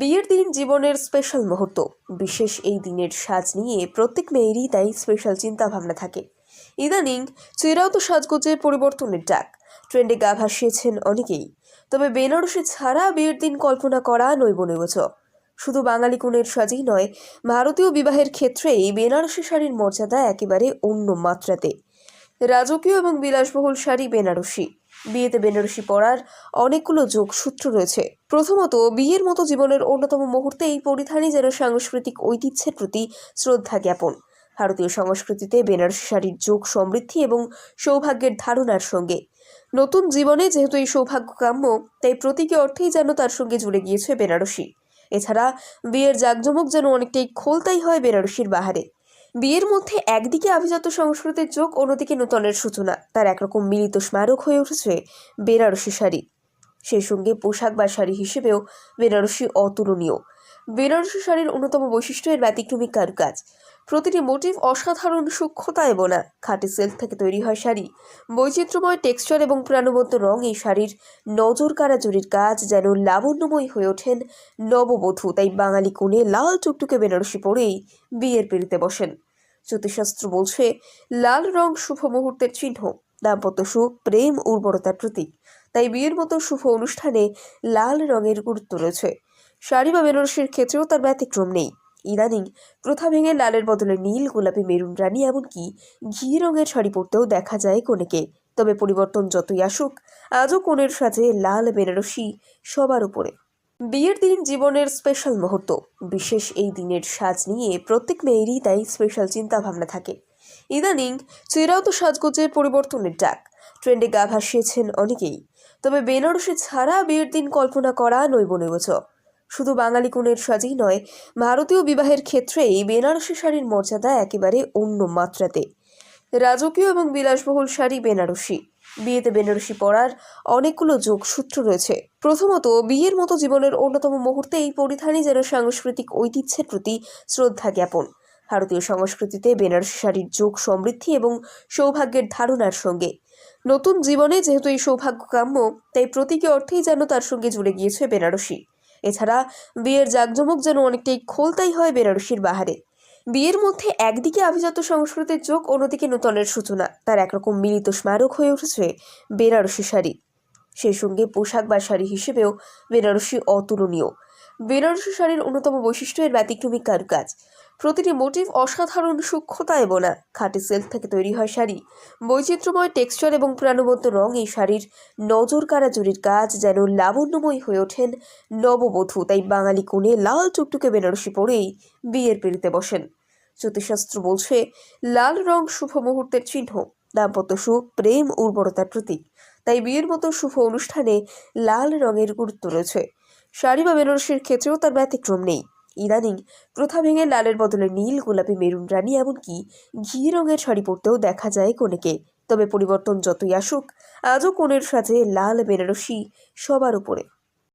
বিয়ের দিন জীবনের স্পেশাল মুহূর্ত। বিশেষ এই দিনের সাজ নিয়ে প্রত্যেক মেয়েরই তাই স্পেশাল চিন্তা ভাবনা থাকে। ইদানিং চিরায়ত সাজগোজে পরিবর্তনের ডাক। ট্রেন্ডে গা ভাসিয়েছেন অনেকেই। তবে বেনারসি ছাড়া বিয়ের দিন কল্পনা করা নৈবনৈবচ শুধু বাঙালি কোণের সাজেই নয়, ভারতীয় বিবাহের ক্ষেত্রেই বেনারসি শাড়ির মর্যাদা একেবারে অন্য মাত্রাতে। রাজকীয় এবং বিলাসবহুল শাড়ি বেনারসি। বিয়েতে বেনারসি পরার অনেকগুলো যোগসূত্র রয়েছে। প্রথমত, বিয়ের মতো জীবনের অন্যতম মুহূর্তে এই পরিধানই যেন সাংস্কৃতিক ঐতিহ্যের প্রতি শ্রদ্ধা জ্ঞাপন। ভারতীয় সংস্কৃতিতে বেনারসি শাড়ির যোগ সমৃদ্ধি এবং সৌভাগ্যের ধারণার সঙ্গে। নতুন জীবনে যেহেতু এই সৌভাগ্য কাম্য তাই প্রতীকী অর্থেই যেন তার সঙ্গে জুড়ে গিয়েছে বেনারসি। এছাড়া, বিয়ের জাঁকজমক যেন অনেকটাই খোলতাই হয় বেনারসির বাহারে। বিয়ের মধ্যে একদিকে আভিজাত সংস্কৃতির যোগ, অন্যদিকে নূতনের সূচনা। তার একরকম মিলিত স্মারক হয়ে উঠেছে বেনারসি শাড়ি। সেই সঙ্গে পোশাক বা শাড়ি হিসেবেও বেনারসি অতুলনীয়। বেনারসি শাড়ির অন্যতম বৈশিষ্ট্য এর ব্যতিক্রমী কারুকাজ। প্রতিটি মোটিভ অসাধারণ সূক্ষ্মতায় বোনা খাঁটি সেলফ থেকে তৈরি হয় শাড়ি। বৈচিত্র্যময় টেক্সচার এবং প্রাণবন্ত রং এই শাড়ির নজর কাড়া জরির কাজ যেন লাবণ্যময় হয়ে ওঠেন নববধূ, তাই বাঙালি কোণে লাল টুকটুকে বেনারসি পরেই বিয়ের পেরিতে বসেন। জ্যোতিষশাস্ত্র বলছে, লাল রং শুভ মুহূর্তের চিহ্ন, দাম্পত্য সুখ, প্রেম, উর্বরতার প্রতীক। তাই বিয়ের মতো শুভ অনুষ্ঠানে লাল রঙের গুরুত্ব রয়েছে। শাড়ি বা বেনারসির ক্ষেত্রেও তার ব্যতিক্রম নেই। ইদানিং প্রথা ভেঙে লালের বদলে নীল, গোলাপি, মেরুন রানী এমনকি ঘি রঙের শাড়ি পরতেও দেখা যায় কনেকে। তবে পরিবর্তন যতই আসুক, আজও কোণের সাজে লাল, বেনারসি সবার উপরে। বিয়ের দিন জীবনের স্পেশাল মুহূর্ত। বিশেষ এই দিনের সাজ নিয়ে প্রত্যেক মেয়েরই তাই স্পেশাল চিন্তা ভাবনা থাকে। ইদানিং চিরায়ত সাজগোজে পরিবর্তনের ডাক। ট্রেন্ডে গা ভাসিয়েছেন অনেকেই। তবে বেনারসি ছাড়া বিয়ের দিন কল্পনা করা নৈবনৈবচ শুধু বাঙালি কোণের সাজেই নয়, ভারতীয় বিবাহের ক্ষেত্রেই বেনারসি শাড়ির মর্যাদা একেবারে অন্য মাত্রাতে। রাজকীয় এবং বিলাসবহুল শাড়ি বেনারসি। বিয়েতে বেনারসি পরার অনেকগুলো যোগসূত্র রয়েছে। প্রথমত, বিয়ের মতো জীবনের অন্যতম মুহূর্তে এই পরিধানই যেন সাংস্কৃতিক ঐতিহ্যের প্রতি শ্রদ্ধা জ্ঞাপন। ভারতীয় সংস্কৃতিতে বেনারসি শাড়ির যোগ সমৃদ্ধি এবং সৌভাগ্যের ধারণার সঙ্গে। নতুন জীবনে যেহেতু এই সৌভাগ্য কাম্য তাই প্রতীকী অর্থেই যেন তার সঙ্গে জুড়ে গিয়েছে বেনারসি। এছাড়া বিয়ের জাঁকজমক যেন অনেকটাই খোলতাই হয় বেনারসির বাহারে। বিয়ের মধ্যে একদিকে আভিজাত সংস্কৃতির চোখ অন্যদিকে নূতনের সূচনা। তার একরকম মিলিত স্মারক হয়ে উঠেছে বেনারসি শাড়ি। সেই সঙ্গে পোশাক বা শাড়ি হিসেবেও বেনারসি অতুলনীয়। বেনারসি শাড়ির অন্যতম বৈশিষ্ট্য এর ব্যতিক্রমী কারুকাজ। প্রতিটি মোটিভ অসাধারণ সূক্ষ্মতায় বোনা খাঁটি সেলফ থেকে তৈরি হয় শাড়ি। বৈচিত্র্যময় টেক্সচার এবং প্রাণবন্ত রং এই শাড়ির নজর কাড়া জরির কাজ যেন লাবণ্যময় হয়ে ওঠেন নববধূ। তাই বাঙালি কোণে লাল টুকটুকে বেনারসি পরেই বিয়ের পেরিতে বসেন। জ্যোতিষশাস্ত্র বলছে, লাল রং শুভ মুহূর্তের চিহ্ন, দাম্পত্য সুখ, প্রেম, উর্বরতার প্রতীক। তাই বিয়ের মতো শুভ অনুষ্ঠানে লাল রঙের গুরুত্ব রয়েছে। শাড়ি বা বেনারসির ক্ষেত্রেও তার ব্যতিক্রম নেই। ইদানিং প্রথা ভেঙে লালের বদলে নীল, গোলাপি, মেরুন রানী এমনকি ঘি রঙের শাড়ি পরতেও দেখা যায় কনেকে। তবে পরিবর্তন যতই আসুক, আজও কোণের সাজে লাল বেনারসি সবার উপরে।